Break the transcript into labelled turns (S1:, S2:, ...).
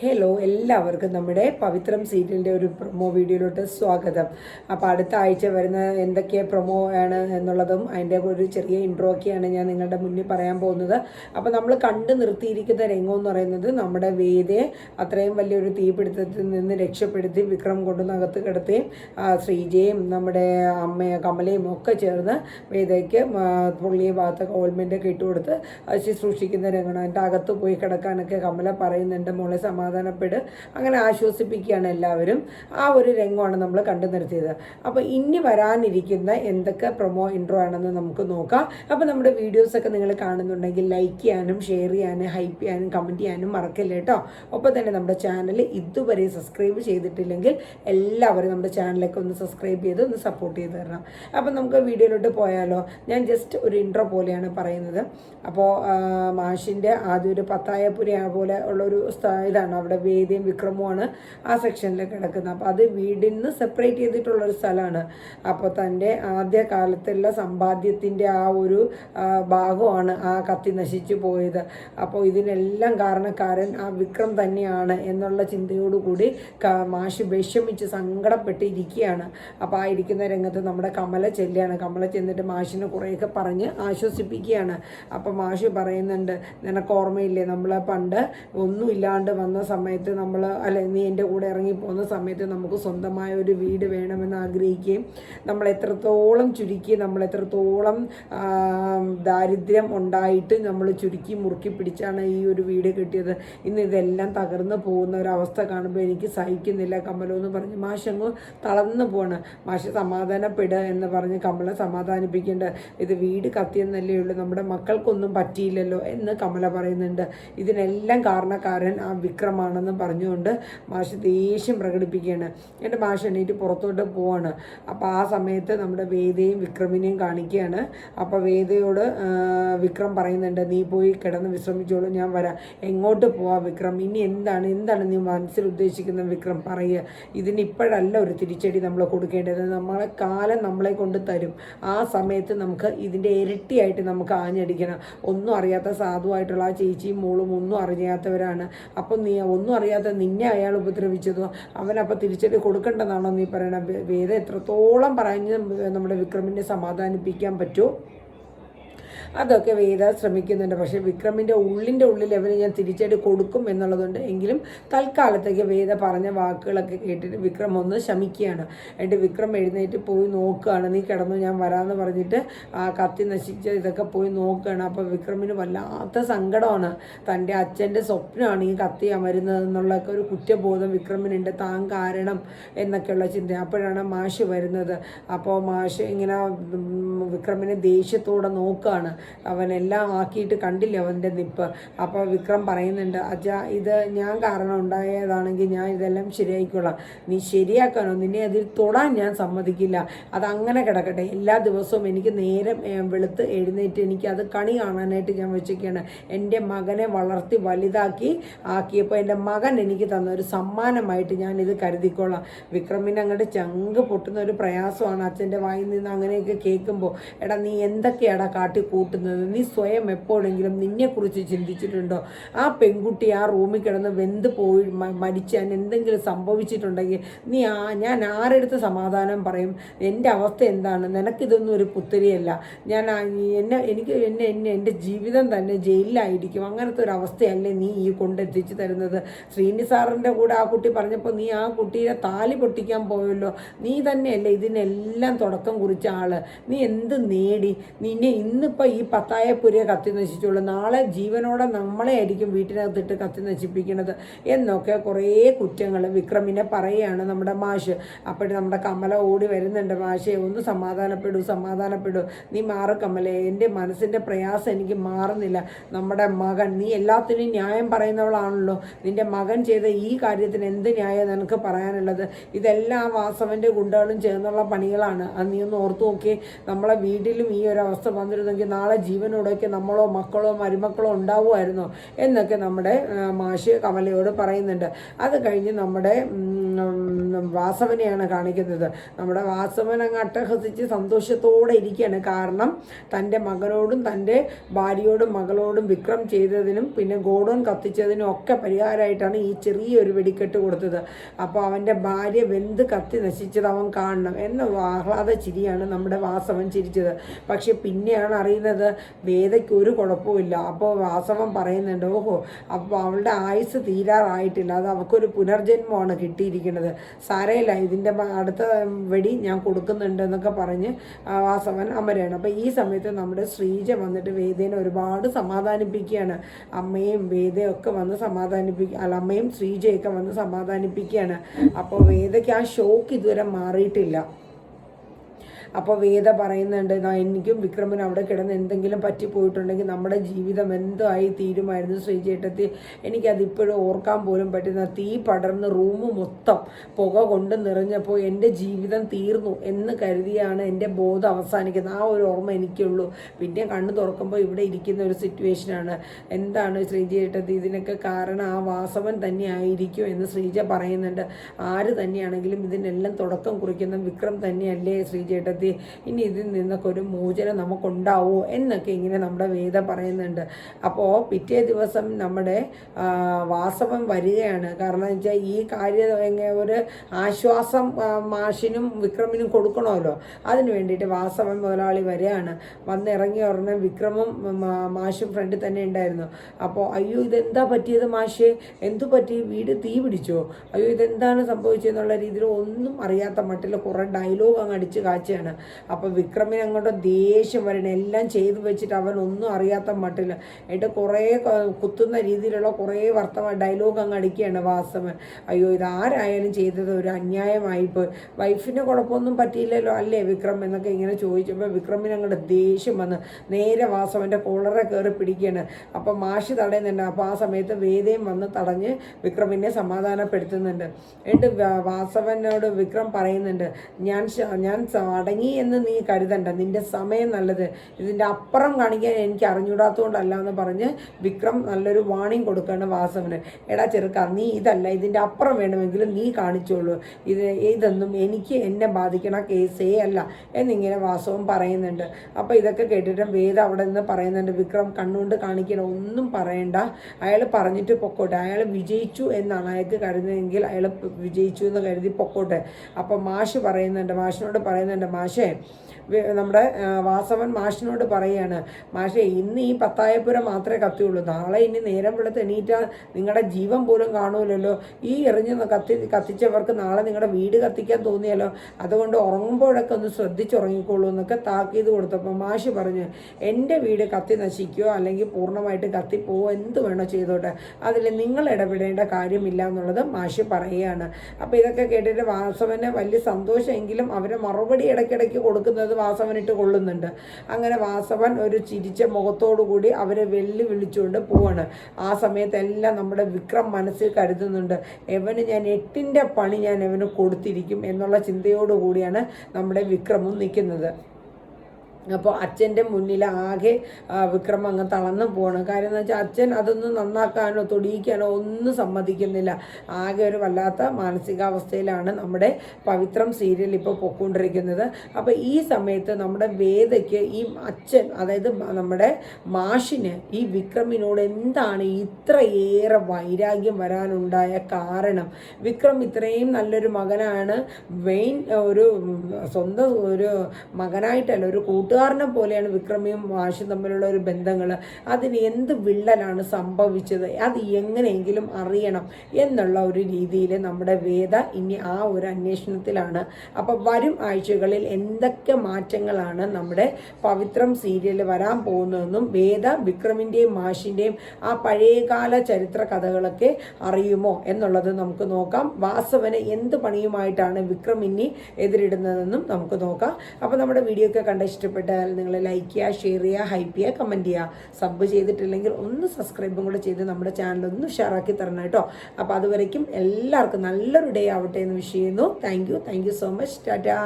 S1: Hello എല്ലാവർക്കും നമ്മുടെ പവിത്രം സീരിയലിന്റെ ഒരു പ്രൊമോ വീഡിയോയിലോട്ട് സ്വാഗതം. അപ്പോൾ അടുത്ത ആഴ്ച വരുന്ന എന്തൊക്കെ പ്രൊമോ ആണ് എന്നുള്ളതും അതിന്റെ ഒരു ചെറിയ ഇൻട്രോ ഒക്കെയാണ് ഞാൻ നിങ്ങളുടെ മുന്നിൽ പറയാൻ പോകുന്നത്. അപ്പോൾ നമ്മൾ കണ്ടു നിർത്തിയിരിക്കുന്ന രംഗം എന്ന് പറയുന്നത് നമ്മുടെ വേദയെ അത്രയും വലിയൊരു തീപിടുത്തത്തിൽ നിന്ന് രക്ഷപ്പെടുത്തി വിക്രം കൊണ്ടുവന്നകത്ത് കിടത്തുകയും ശ്രീജയും നമ്മുടെ അമ്മയും കമലയും ഒക്കെ ചേർന്ന് വേദയ്ക്ക് പുള്ളിയെ ഭാഗത്തൊക്കെ ഗവൺമെന്റൊക്കെ ഇട്ടുകൊടുത്ത് ശുശ്രൂഷിക്കുന്ന രംഗമാണ്. അതിന്റെ അകത്ത് പോയി കിടക്കാനൊക്കെ കമല പറയുന്നുണ്ട് മോളെ സമാധാനപ്പെട്. അങ്ങനെ ആശ്വസിപ്പിക്കുകയാണ് എല്ലാവരും. ആ ഒരു രംഗമാണ് നമ്മൾ കണ്ടു നിർത്തിയത്. അപ്പോൾ ഇനി വരാനിരിക്കുന്ന എന്തൊക്കെ പ്രൊമോ ഇൻട്രോ ആണെന്ന് നമുക്ക് നോക്കാം. അപ്പോൾ നമ്മുടെ വീഡിയോസൊക്കെ നിങ്ങൾ കാണുന്നുണ്ടെങ്കിൽ ലൈക്ക് ചെയ്യാനും ഷെയർ ചെയ്യാനും ഹൈപ്പ് ചെയ്യാനും കമന്റ് ചെയ്യാനും മറക്കില്ല കേട്ടോ ഒപ്പം തന്നെ നമ്മുടെ ചാനൽ ഇതുവരെ സബ്സ്ക്രൈബ് ചെയ്തിട്ടില്ലെങ്കിൽ എല്ലാവരും നമ്മുടെ ചാനലൊക്കെ ഒന്ന് സബ്സ്ക്രൈബ് ചെയ്ത് ഒന്ന് സപ്പോർട്ട് ചെയ്ത് തരണം. അപ്പം നമുക്ക് വീഡിയോയിലോട്ട് പോയാലോ? ഞാൻ ജസ്റ്റ് ഒരു ഇൻട്രോ പോലെയാണ് പറയുന്നത്. അപ്പോൾ മാഷിന്റെ ആദ്യം ഒരു പത്തായപ്പുര പോലെ ഉള്ളൊരു ഇതാണ്? അവിടെ വേദിയും വിക്രമുമാണ് ആ സെക്ഷനിൽ കിടക്കുന്നത്. അപ്പോൾ അത് വീടിൽ നിന്ന് സെപ്പറേറ്റ് ചെയ്തിട്ടുള്ളൊരു സ്ഥലമാണ്. അപ്പോൾ തന്റെ ആദ്യ കാലത്തുള്ള സമ്പാദ്യത്തിന്റെ ആ ഒരു ഭാഗമാണ് ആ കത്തി നശിച്ചു പോയത്. അപ്പോൾ ഇതിനെല്ലാം കാരണക്കാരൻ ആ വിക്രം തന്നെയാണ് എന്നുള്ള ചിന്തയോടുകൂടി മാഷി വിഷമിച്ച് സങ്കടപ്പെട്ടിരിക്കുകയാണ്. അപ്പോൾ ആ ഇരിക്കുന്ന രംഗത്ത് നമ്മുടെ കമല ചെല്ലുകയാണ്. കമല ചെന്നിട്ട് മാഷിനെ കുറേയൊക്കെ പറഞ്ഞ് ആശ്വസിപ്പിക്കുകയാണ്. അപ്പോൾ മാഷ് പറയുന്നുണ്ട് നിനക്ക് ഓർമ്മയില്ലേ നമ്മൾ പണ്ട് ഒന്നുമില്ലാണ്ട് വന്ന സമയത്ത് നമ്മൾ അല്ലെ നീ എന്റെ കൂടെ ഇറങ്ങി പോകുന്ന സമയത്ത് നമുക്ക് സ്വന്തമായ ഒരു വീട് വേണമെന്ന് ആഗ്രഹിക്കുകയും നമ്മൾ എത്രത്തോളം ചുരുക്കി നമ്മൾ എത്രത്തോളം ദാരിദ്ര്യം ഉണ്ടായിട്ട് നമ്മൾ ചുരുക്കി മുറുക്കി പിടിച്ചാണ് ഈ ഒരു വീട് കിട്ടിയത്. ഇന്ന് ഇതെല്ലാം തകർന്നു പോകുന്ന ഒരവസ്ഥ കാണുമ്പോൾ എനിക്ക് സഹിക്കുന്നില്ല. കമലോ എന്ന് പറഞ്ഞ് മാഷങ്ങ് തളർന്നു പോവാണ്. മാഷ് സമാധാനപ്പെടുക എന്ന് പറഞ്ഞ് കമല സമാധാനിപ്പിക്കേണ്ട ഇത് വീട് കത്തിയെന്നല്ലേ ഉള്ളൂ നമ്മുടെ മക്കൾക്കൊന്നും പറ്റിയില്ലല്ലോ എന്ന് കമല പറയുന്നുണ്ട്. ഇതിനെല്ലാം കാരണക്കാരൻ ആ വിക്രമാണെന്ന് പറഞ്ഞുകൊണ്ട് മാഷ് ദേഷ്യം പ്രകടിപ്പിക്കുകയാണ്. എന്റെ മാഷ് എണീറ്റ് പുറത്തോട്ട് പോവാണ്. അപ്പോൾ ആ സമയത്ത് നമ്മുടെ വേദയും വിക്രമിനെയും കാണിക്കുകയാണ്. അപ്പോൾ വേദയോട് വിക്രം പറയുന്നുണ്ട് നീ പോയി കിടന്ന് വിശ്രമിച്ചോളൂ ഞാൻ വരാം. എങ്ങോട്ട് പോവാ വിക്രം? ഇനി എന്താണ് എന്താണ് നീ മനസ്സിൽ ഉദ്ദേശിക്കുന്ന വിക്രം? പറയുക. ഇതിന് ഇപ്പോഴല്ല ഒരു തിരിച്ചടി നമ്മൾ കൊടുക്കേണ്ടത്. നമ്മളെ കാലം നമ്മളെ കൊണ്ട് തരും. ആ സമയത്ത് നമുക്ക് ഇതിന്റെ ഇരട്ടിയായിട്ട് നമുക്ക് ആഞ്ഞടിക്കണം. ഒന്നും അറിയാത്ത സാധുവായിട്ടുള്ള ആ ചേച്ചിയും മോളും ഒന്നും അറിയാത്തവരാണ് അപ്പം നീ ഒന്നും അറിയാതെ നിന്നെ അയാൾ ഉപദ്രവിച്ചതോ അവനപ്പോൾ തിരിച്ചടി കൊടുക്കേണ്ടതാണോ നീ പറയണ? വേദം എത്രത്തോളം പറഞ്ഞ് നമ്മുടെ വിക്രമിനെ സമാധാനിപ്പിക്കാൻ പറ്റുമോ അതൊക്കെ വേദ ശ്രമിക്കുന്നുണ്ട്. പക്ഷേ വിക്രമിന്റെ ഉള്ളിന്റെ ഉള്ളിൽ അവന് ഞാൻ തിരിച്ചടി കൊടുക്കും എന്നുള്ളതുണ്ട് എങ്കിലും തൽക്കാലത്തേക്ക് വേദ പറഞ്ഞ വാക്കുകളൊക്കെ കേട്ടിട്ട് വിക്രം ഒന്ന് ശമിക്കുകയാണ്. എന്നിട്ട് വിക്രം എഴുന്നേറ്റ് പോയി നോക്കുകയാണ്. നീ കിടന്നു ഞാൻ വരാമെന്ന് പറഞ്ഞിട്ട് ആ കത്തി നശിച്ച ഇതൊക്കെ പോയി നോക്കുകയാണ്. അപ്പോൾ വിക്രമിന് വല്ലാത്ത സങ്കടമാണ്. തന്റെ അച്ഛന്റെ സ്വപ്നമാണ് ഈ കത്തി അമരുന്നത് എന്നുള്ളൊക്കെ ഒരു കുറ്റബോധം വിക്രമിനുണ്ട്. താൻ കാരണം എന്നൊക്കെയുള്ള ചിന്ത. അപ്പോഴാണ് മാഷ് വരുന്നത്. അപ്പോൾ മാഷ് ഇങ്ങനെ വിക്രമിനെ ദേഷ്യത്തോടെ നോക്കുകയാണ്. അവനെല്ലാം ആക്കിയിട്ട് കണ്ടില്ല അവന്റെ നിപ്പ്? അപ്പോൾ വിക്രം പറയുന്നുണ്ട് അജ ഇത് ഞാൻ കാരണം ഉണ്ടായതാണെങ്കിൽ ഞാൻ ഇതെല്ലാം ശരിയായിക്കൊള്ളാം നീ ശരിയാക്കാനോ? നിന്നെ അതിൽ തൊടാൻ ഞാൻ സമ്മതിക്കില്ല. അതങ്ങനെ കിടക്കട്ടെ. എല്ലാ ദിവസവും എനിക്ക് നേരം വെളുത്ത് എഴുന്നേറ്റ് എനിക്ക് അത് കണി കാണാനായിട്ട് ഞാൻ വെച്ചൊക്കെയാണ് എന്റെ മകനെ വളർത്തി വലുതാക്കി ആക്കിയപ്പോൾ എന്റെ മകൻ എനിക്ക് തന്ന ഒരു സമ്മാനമായിട്ട് ഞാൻ ഇത് കരുതിക്കൊള്ളാം വിക്രമിനെ അങ്ങോട്ട് ചങ്ക് പൊട്ടുന്ന ഒരു പ്രയാസമാണ് അച്ഛന്റെ വായിൽ നിന്ന് അങ്ങനെയൊക്കെ കേൾക്കുമ്പോൾ. എടാ നീ എന്തൊക്കെയാടാ കാട്ടി കൂട്ടുന്നത്. നീ സ്വയം എപ്പോഴെങ്കിലും നിന്നെക്കുറിച്ച് ചിന്തിച്ചിട്ടുണ്ടോ? ആ പെൺകുട്ടി ആ റൂമിൽ കിടന്ന് വെന്ത് പോയി മരിച്ചാൻ എന്തെങ്കിലും സംഭവിച്ചിട്ടുണ്ടെങ്കിൽ നീ ആ ഞാൻ ആരെടുത്ത് സമാധാനം പറയും? എന്റെ അവസ്ഥ എന്താണ്? നിനക്കിതൊന്നും ഒരു പുത്തിരിയല്ല. ഞാൻ എന്നെ എനിക്ക് എന്നെ എന്നെ എന്റെ ജീവിതം തന്നെ ജയിലിലായിരിക്കും. അങ്ങനത്തെ ഒരു അവസ്ഥയല്ലേ നീ ഈ കൊണ്ടെത്തിച്ച് തരുന്നത്. ശ്രീനി സാറിന്റെ കൂടെ ആ കുട്ടി പറഞ്ഞപ്പോൾ നീ ആ കുട്ടിയെ താലി പൊട്ടിക്കാൻ പോയല്ലോ. നീ തന്നെയല്ലേ ഇതിനെല്ലാം തുടക്കം കുറിച്ച ആൾ നീ എന്ത് നേടി? നിന്നെ ഇന്നിപ്പോൾ ഈ പത്തായ പുരയെ കത്തി നശിച്ചുള്ളൂ. നാളെ ജീവനോടെ നമ്മളെ ആയിരിക്കും വീട്ടിനകത്തിട്ട് കത്തി നശിപ്പിക്കുന്നത് എന്നൊക്കെ കുറേ കുറ്റങ്ങൾ വിക്രമിനെ പറയുകയാണ് നമ്മുടെ മാഷ്. അപ്പോഴും നമ്മുടെ കമല ഓടി വരുന്നുണ്ട് മാഷെ ഒന്ന് സമാധാനപ്പെടൂ സമാധാനപ്പെടൂ. നീ മാറ് കമലെ. എന്റെ മനസ്സിന്റെ പ്രയാസം എനിക്ക് മാറുന്നില്ല. നമ്മുടെ മകൻ നീ എല്ലാത്തിനും ന്യായം പറയുന്നവളാണല്ലോ. നിന്റെ മകൻ ചെയ്ത ഈ കാര്യത്തിന് എന്ത് ന്യായം നിനക്ക് പറയാനുള്ളത്? ഇതെല്ലാം വാസവന്റെ ഗുണ്ടകളും ചേർന്നുള്ള പണികളാണ്. അത് നീ ഒന്ന് ഓർത്തു നോക്കി നമ്മളെ വീട്ടിലും ഈ ഒരു അവസ്ഥ വന്നിരുന്നെങ്കിൽ നാളെ നാളെ ജീവനോടൊക്കെ നമ്മളോ മക്കളോ മരുമക്കളോ ഉണ്ടാവുമായിരുന്നോ എന്നൊക്കെ നമ്മുടെ മാഷ് കമലയോട് പറയുന്നുണ്ട്. അത് കഴിഞ്ഞ് നമ്മുടെ വാസവനെയാണ് കാണിക്കുന്നത്. നമ്മുടെ വാസവൻ അങ്ങ് അട്ടഹസിച്ച് സന്തോഷത്തോടെ ഇരിക്കുകയാണ്. കാരണം തന്റെ മകനോടും തന്റെ ഭാര്യയോടും മകളോടും വിക്രം ചെയ്തതിനും പിന്നെ ഗോഡോൺ കത്തിച്ചതിനും ഒക്കെ പരിഹാരമായിട്ടാണ് ഈ ചെറിയൊരു വെടിക്കെട്ട് കൊടുത്തത്. അപ്പോൾ അവന്റെ ഭാര്യ വെന്ത് കത്തി നശിച്ചത് അവൻ കാണണം എന്ന ആഹ്ലാദ ചിരിയാണ് നമ്മുടെ വാസവൻ ചിരിച്ചത്. പക്ഷെ പിന്നെയാണ് അറിയുന്നത് വേദയ്ക്ക് ഒരു കുഴപ്പമില്ല അപ്പോൾ വാസവൻ പറയുന്നുണ്ട് ഓഹോ അപ്പോൾ അവളുടെ ആയുസ് തീരാറായിട്ടില്ല. അത് അവൾക്കൊരു പുനർജന്മമാണ് കിട്ടിയിരിക്കുന്നത്. സാരയില്ല ഇതിന്റെ അടുത്ത വെടി ഞാൻ കൊടുക്കുന്നുണ്ട് എന്നൊക്കെ പറഞ്ഞ് വാസവൻ അമരയാണ്. അപ്പോൾ ഈ സമയത്ത് നമ്മുടെ ശ്രീജ വന്നിട്ട് വേദേനെ ഒരുപാട് സമാധാനിപ്പിക്കുകയാണ്. അമ്മയും വേദയും ഒക്കെ വന്ന് സമാധാനിപ്പിക്കുക അല്ല അമ്മയും ശ്രീജയൊക്കെ വന്ന് സമാധാനിപ്പിക്കുകയാണ്. അപ്പോൾ വേദയ്ക്ക് ആ ഷോക്ക് ഇതുവരെ മാറിയിട്ടില്ല. അപ്പോൾ വേദ പറയുന്നുണ്ട് "നാ എനിക്കും വിക്രമനും അവിടെ കിടന്ന് എന്തെങ്കിലും പറ്റിപ്പോയിട്ടുണ്ടെങ്കിൽ നമ്മുടെ ജീവിതം എന്തായി തീരുമായിരുന്നു ശ്രീചേട്ടത്തി. എനിക്കത് ഇപ്പോഴും ഓർക്കാൻ പോലും പറ്റുന്ന തീ പടർന്ന് റൂം മൊത്തം പുക കൊണ്ട് നിറഞ്ഞപ്പോൾ എന്റെ ജീവിതം തീർന്നു എന്ന് കരുതിയാണ് എന്റെ ബോധം അവസാനിക്കുന്നത്. ആ ഒരു ഓർമ്മ എനിക്കുള്ളൂ. പിന്നെ കണ്ണു തുറക്കുമ്പോൾ ഇവിടെ ഇരിക്കുന്ന ഒരു സിറ്റുവേഷനാണ് എന്താണ് ശ്രീജേട്ടത്തി ഇതിനൊക്കെ കാരണം ആ വാസവൻ തന്നെ ആയിരിക്കും എന്ന് ശ്രീജ പറയുന്നുണ്ട്. ആര് തന്നെയാണെങ്കിലും ഇതിനെല്ലാം തുടക്കം കുറിക്കുന്ന വിക്രം തന്നെയല്ലേ ശ്രീജേട്ടത്തി ഇനി ഇതിൽ നിന്നൊക്കെ ഒരു മോചനം നമുക്കുണ്ടാവോ എന്നൊക്കെ ഇങ്ങനെ നമ്മുടെ വേദം പറയുന്നുണ്ട്. അപ്പോൾ പിറ്റേ ദിവസം നമ്മുടെ വാസവം വരികയാണ്. കാരണം വെച്ചാൽ ഈ കാര്യം ഒരു ആശ്വാസം മാഷിനും വിക്രമിനും കൊടുക്കണമല്ലോ. അതിന് വേണ്ടിയിട്ട് വാസവൻ മുതലാളി വരികയാണ്. വന്ന് ഇറങ്ങി ഉടനെ വിക്രമും മാഷും ഫ്രണ്ടിൽ തന്നെ ഉണ്ടായിരുന്നു. അപ്പോൾ അയ്യോ ഇതെന്താ പറ്റിയത് മാഷേ? എന്തു പറ്റി? വീട് തീ പിടിച്ചോ? അയ്യോ ഇതെന്താണ് സംഭവിച്ചതെന്നുള്ള രീതിയിൽ ഒന്നും അറിയാത്ത മട്ടിൽ കുറേ ഡയലോഗ് അങ്ങ് അടിച്ച് കാച്ചുകയാണ് അപ്പോൾ വിക്രമിന് അങ്ങോട്ട് ദേഷ്യം വരണം. എല്ലാം ചെയ്തു വെച്ചിട്ട് അവൻ ഒന്നും അറിയാത്ത മട്ടിൽ എന്നിട്ട് കുറേ കുത്തുന്ന രീതിയിലുള്ള കുറേ വർത്തമാന ഡയലോഗ് അങ്ങ് അടിക്കുകയാണ് വാസവൻ. അയ്യോ ഇതാരായാലും ചെയ്തത് ഒരു അന്യായമായിപ്പോയി വൈഫിന് കുഴപ്പമൊന്നും പറ്റിയില്ലല്ലോ അല്ലേ വിക്രം എന്നൊക്കെ ഇങ്ങനെ ചോദിച്ചപ്പോൾ വിക്രമിന് അങ്ങോട്ട് ദേഷ്യം വന്ന് നേരെ വാസവന്റെ കോളറെ കയറി പിടിക്കുകയാണ്. അപ്പോൾ മാഷി തടയുന്നുണ്ട്. അപ്പോൾ ആ സമയത്ത് വേദയും വന്ന് തടഞ്ഞ് വിക്രമിനെ സമാധാനപ്പെടുത്തുന്നുണ്ട്. എന്നിട്ട് വാസവനോട് വിക്രം പറയുന്നുണ്ട് ഞാൻ ഞാൻ സ- അടങ്ങി എന്ന് നീ കരുതണ്ട. നിന്റെ സമയം നല്ലത്. ഇതിന്റെ അപ്പുറം കാണിക്കാൻ എനിക്ക് അറിഞ്ഞൂടാത്തതുകൊണ്ടല്ല എന്ന് പറഞ്ഞ് വിക്രം നല്ലൊരു വാണിംഗ് കൊടുക്കുകയാണ് വാസവന്. എടാ ചെറുക്ക നീ ഇതല്ല. ഇതിന്റെ അപ്പുറം വേണമെങ്കിലും നീ കാണിച്ചോളൂ. ഇത് ഇതൊന്നും എനിക്ക് എന്നെ ബാധിക്കണ കേസേ അല്ല എന്നിങ്ങനെ വാസവൻ പറയുന്നുണ്ട്. അപ്പോൾ ഇതൊക്കെ കേട്ടിട്ട് വേദ അവിടെ നിന്ന് പറയുന്നുണ്ട് വിക്രം കണ്ണുകൊണ്ട് കാണിക്കണം ഒന്നും പറയണ്ട. അയാൾ പറഞ്ഞിട്ട് പൊക്കോട്ടെ. അയാൾ വിജയിച്ചു എന്നാണ് അയാൾക്ക് കരുതുന്നതെങ്കിൽ അയാൾ വിജയിച്ചു എന്ന് കരുതി പൊക്കോട്ടെ. അപ്പോൾ മാഷ് പറയുന്നുണ്ട് മാഷിനോട് പറയുന്നുണ്ട് മാഷേ വി- നമ്മുടെ വാസവൻ മാഷിനോട് പറയാണ് മാഷേ ഇന്ന് ഈ പത്തായപ്പുര മാത്രമേ കത്തിയുള്ളൂ നാളെ ഇനി നേരം വെളുത്ത് എണീറ്റാൽ നിങ്ങളുടെ ജീവൻ പോലും കാണൂലല്ലോ. ഈ എറിഞ്ഞ് കത്തി കത്തിച്ചവർക്ക് നാളെ നിങ്ങളുടെ വീട് കത്തിക്കാൻ തോന്നിയാലോ അതുകൊണ്ട് ഉറങ്ങുമ്പോഴൊക്കെ ഒന്ന് ശ്രദ്ധിച്ചുറങ്ങിക്കോളൂ എന്നൊക്കെ താക്കീത് കൊടുത്തപ്പോൾ മാഷ് പറഞ്ഞു എന്റെ വീട് കത്തി നശിക്കുകയോ അല്ലെങ്കിൽ പൂർണമായിട്ട് കത്തിപ്പോവോ? എന്ത് വേണോ ചെയ്തോട്ടെ. അതിൽ നിങ്ങൾ ഇടപെടേണ്ട കാര്യമില്ല എന്നുള്ളത് മാഷ് പറയുകയാണ് അപ്പോൾ ഇതൊക്കെ കേട്ടിട്ട് വാസവന് വലിയ സന്തോഷമെങ്കിലും അവരെ മറുപടി ഇടയ്ക്കിടയ്ക്ക് കൊടുക്കുന്നത് വാസവനിട്ട് കൊള്ളുന്നുണ്ട്. അങ്ങനെ വാസവൻ ഒരു ചിരിച്ച മുഖത്തോടുകൂടി അവരെ വെല്ലു വിളിച്ചുകൊണ്ട് പോവാണ്. ആ സമയത്തെല്ലാം നമ്മുടെ വിക്രം മനസ്സിൽ കരുതുന്നുണ്ട്. എവന് ഞാൻ എട്ടിന്റെ പണി ഞാൻ എവന് കൊടുത്തിരിക്കും എന്നുള്ള ചിന്തയോടുകൂടിയാണ് നമ്മുടെ വിക്രമും നിൽക്കുന്നത്. അപ്പോൾ അച്ഛന്റെ മുന്നിൽ ആകെ വിക്രം അങ്ങ് തളർന്നു പോകണം കാര്യം എന്ന് വെച്ചാൽ അച്ഛൻ അതൊന്നും നന്നാക്കാനോ തൊടിയിക്കാനോ ഒന്നും സമ്മതിക്കുന്നില്ല. ആകെ ഒരു വല്ലാത്ത മാനസികാവസ്ഥയിലാണ് നമ്മുടെ പവിത്രം സീരിയൽ ഇപ്പോൾ പൊക്കൊണ്ടിരിക്കുന്നത് അപ്പോൾ ഈ സമയത്ത് നമ്മുടെ വേദയ്ക്ക് ഈ അച്ഛൻ അതായത് നമ്മുടെ മാഷിന് ഈ വിക്രമിനോട് എന്താണ് ഇത്രയേറെ വൈരാഗ്യം വരാനുണ്ടായ കാരണം? വിക്രം ഇത്രയും നല്ലൊരു മകനാണ്. മെയിൻ ഒരു സ്വന്തം ഒരു മകനായിട്ടല്ല ഒരു കൂട്ടുകാരനെ പോലെയാണ് വിക്രമിയും വാശും തമ്മിലുള്ള ഒരു ബന്ധങ്ങൾ അതിന് എന്ത് വിള്ളലാണ് സംഭവിച്ചത്? അത് എങ്ങനെയെങ്കിലും അറിയണം എന്നുള്ള ഒരു രീതിയിൽ നമ്മുടെ വേദ ഇനി ആ ഒരു അന്വേഷണത്തിലാണ്. അപ്പോൾ വരും ആഴ്ചകളിൽ എന്തൊക്കെ മാറ്റങ്ങളാണ് നമ്മുടെ പവിത്രം സീരിയൽ വരാൻ പോകുന്നതെന്നും വേദ വിക്രമിന്റെയും മാഷിന്റെയും ആ പഴയകാല ചരിത്ര കഥകളൊക്കെ അറിയുമോ എന്നുള്ളത് നമുക്ക് നോക്കാം. വാസവന് എന്ത് പണിയുമായിട്ടാണ് വിക്രം ഇനി എതിരിടുന്നതെന്നും നമുക്ക് നോക്കാം. അപ്പോൾ നമ്മുടെ വീഡിയോ ഒക്കെ കണ്ട ഇഷ്ടപ്പെട്ടാൽ നിങ്ങൾ ലൈക്ക് ചെയ്യുക ഷെയർ ചെയ്യുക ഹൈപ്പ് ചെയ്യുക കമന്റ് ചെയ്യുക. സബ് ചെയ്തിട്ടില്ലെങ്കിൽ ഒന്ന് സബ്സ്ക്രൈബും കൂടെ ചെയ്ത് നമ്മുടെ ചാനൽ ഒന്ന് ഷെയറാക്കി തരണം കേട്ടോ. അപ്പോൾ അതുവരയ്ക്കും എല്ലാവർക്കും നല്ലൊരു ഡേ ആവട്ടെ എന്ന് വിഷ് ചെയ്യുന്നു. Thank you thank you so much tata